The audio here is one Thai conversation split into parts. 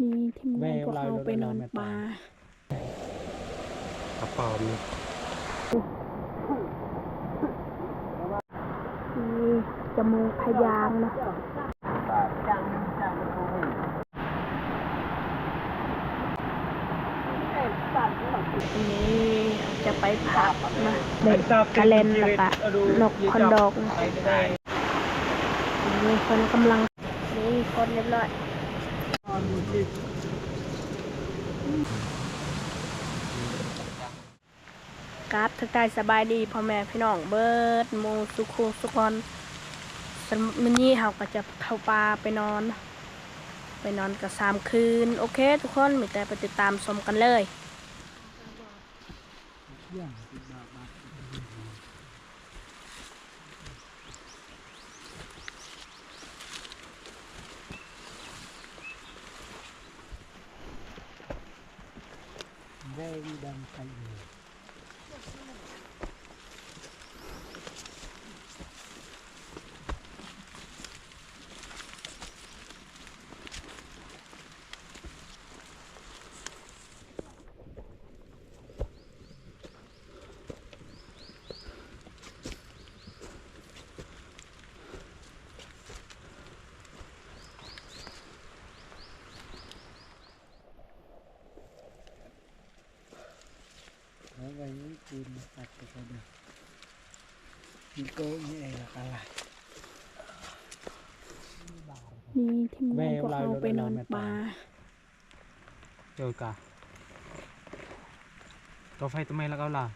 นี่ทีมงานก็เอาไปนอนปลากระเป๋ามีนี่จมูกพยางนะนี่จะไปพักนะเด็กกระเลนแล้วก็นกคอนดอกนะนี่คนกำลังนี่คนเรียบร้อย กราบทักทายสบายดีพ่อแม่พี่น้องเบิร์ดหมูสุขุสุกอนสมื้อนี้เราก็จะเข้าป่าไปนอน ไปนอนกับสามคืน โอเค ทุกคนมีแต่ไปติดตามชมกันเลย แวงดังไปอยู่ แล้ว ไงนี่กินตัดไปกันเลยนี่ก็นี่อะไรอะไรนี่ทีมงานก็เอาไปนอนป่าเดี๋ยวกะตัวไฟทำไมแล้วก็ล่ะ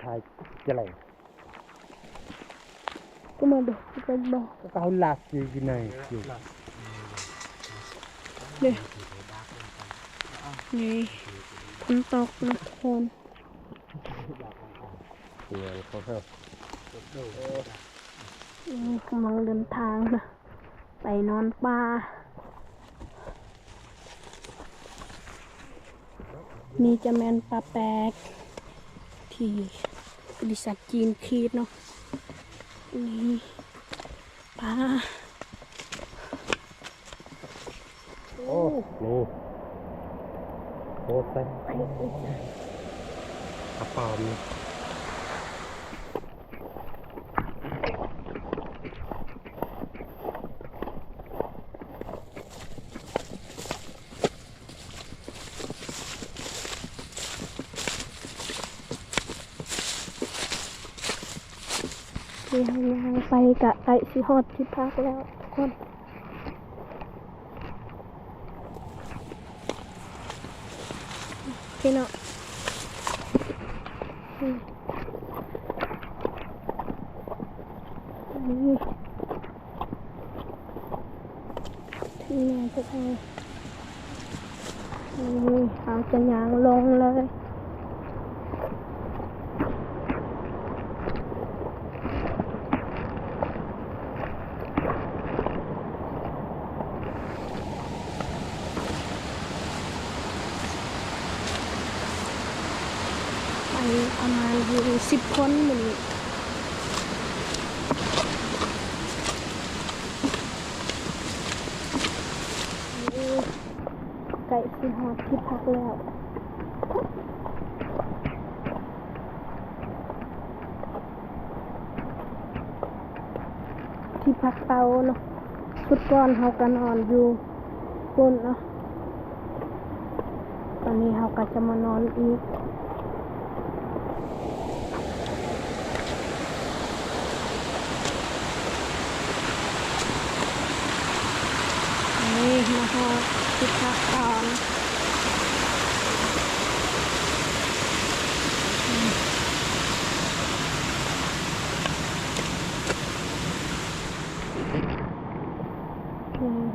ไท ยเลยเดี๋ยวก็หยุดสนามยังดุดไม่ไทยจะไรก็มาดูกันบอกก็เขาหลักอยู่ที่ไหนอยู่เลยนี่ฝนตกนะทุกคนเดี๋ยวเขาเพิ่มนี่กำลังเดินทางนะไปนอนป่านี่จะแมนปลาแปลกที่บริษัทจีนคีดเนาะนี่ ปลาโอ้โหโอ้เต็มไปอีกระเป๋า มีเรียงยางไปกะไก่สิฮอดที่พักแล้วทุกคนพี่เนาะนี่นี่ที่ไหนทุกคนนี่เอาจะยางลงเลย ปประมาณอยู่สิบคนเหนนี่ไก่สิฮอดที่พักแล้วที่พักเตาเนาะชุดก่อนเขาก็นอนอยู่บนเนาะตอนนี้เขาก็จะมานอนอีก นี่นะคะพิทักษ์ตอนอืม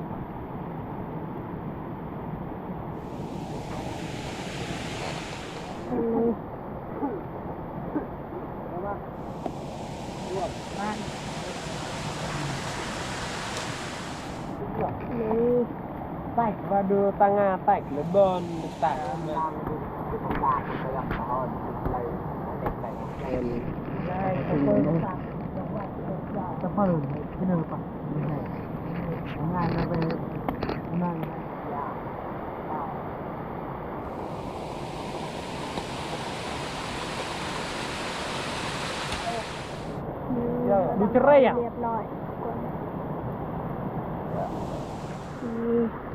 อันนี้นี่ Tạch và đưa ta Nga tạch lấy bơn tạch mà จะเปิดที่หนึ่งปะไม่ใช่งานเราไปนั่งดูจะเร่อะเรียบร้อยนี่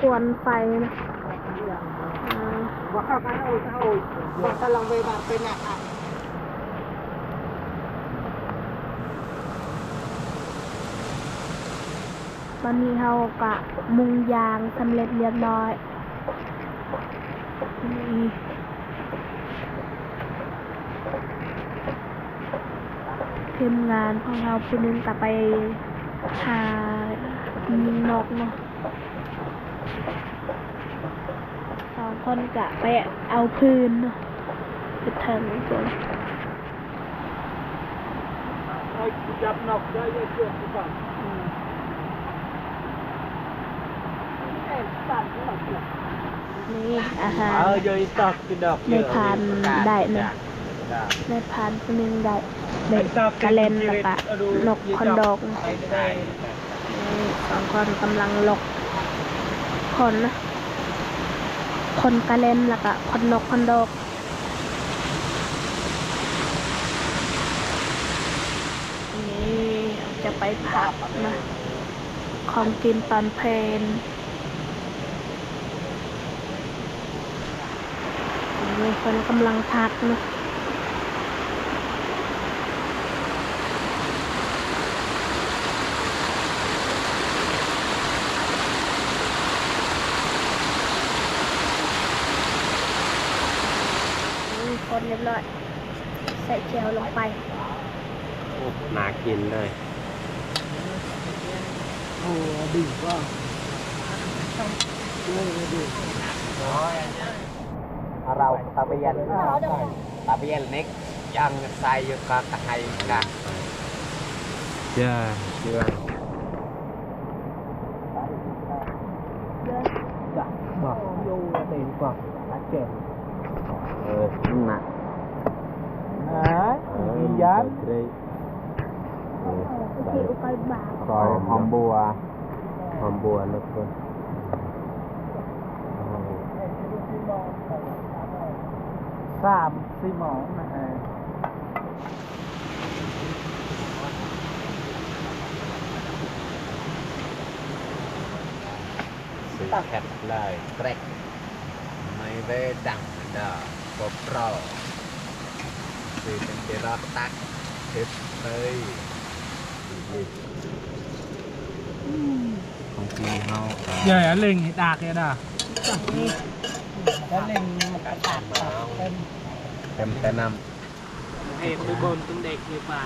ควรไฟนะอ่าว่าเข้ากันโอ้ยโอ้ยบอกตะลองไปบาเป็นอะตอนนี้เรากะมุงยางสำเร็จเรียบร้อยนี่ทีมงานของเราผู้หนึงกะไปหายิงนกเนาะส องคนกะไปเอาพื้นเนาะไปถึงตัวจับนกได้เยอะเกินไปก่อนนี่อาหารเออเยอะตอกกินดอกในพานได้นะในพานผู้หนึงได้ได้กระเลนแล้วก็นกคอนโดกได้นี่สองคนกำลังหลกคนนะ คนกระเลนแล้วก็คนนกคนดกนี่จะไปพักนะของกินตอนเพลนนี่คนกำลังพักนะ นี่คนเรียบร้อย ใส่เจลลงไปน่ากินเลยโอ้ดีว่าเราตาเบียนตาเบียนนิกยังใส่อยู่กับตะไคร้กันจ้าเชื่อ จะบอกโยเต็มกว่าอาเจ็บ เออหนัก นะดียัน เลยใส่ อุ กอยบาทซอยหอมบัวหอมบัวแล้วก็สามสี่หมองนะฮะสีแคทเลยเกรกไม่เวดังเด้อปบรอสีเป็นเดรอตักทิพเลย ของพี่เฮาใหญ่อะเล็งดากเนี่ยนะแล้วเล่นมันก็ตัดเต็มแต่นเอ็ไปบนตุ้งเด็กในป่า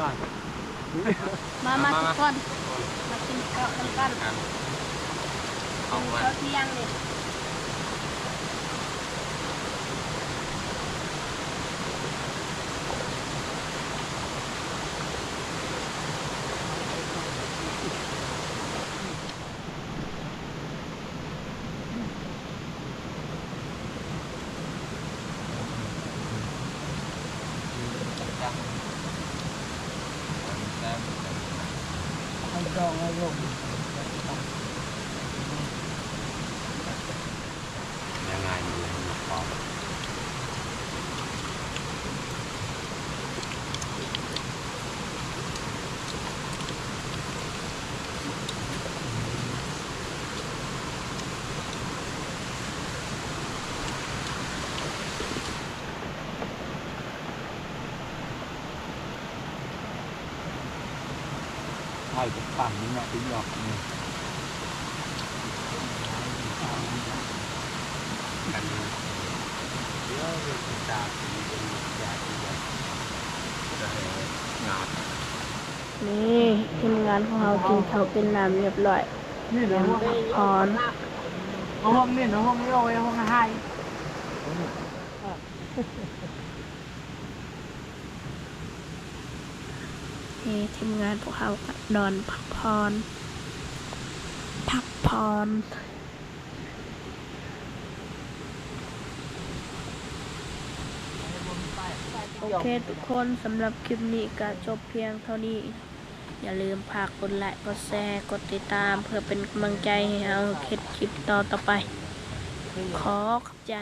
บ้านมามาทุกคนมากินข้าวกันกันำเอามาข้าวเที่ยงนี่ให้ดองให้ลง ยังไงเลยพอ ไข่จะปั่นนี่เนาะติ๊กหยอกนี่ กันเยอะเลยตาเป็ นยาที่จะ ngọt นี่ทีมงานของเรากินข้าวเป็นน้ำเรียบร้อยนี่เตรีนะยมพักผ่อนห้องนี่นะห้องนี้โอ้ยห้องให้นี่ทีมงานพวกเขาก็นอนพักผ่อนพักผ่อน โอเคทุกคนสำหรับคลิปนี้ก็จบเพียงเท่านี้ อย่าลืมฝากกดไลค์กดแชร์กดติดตามเพื่อเป็นกำลังใจให้เราเคิดคลิปต่อต่อไป ขอขอบใจ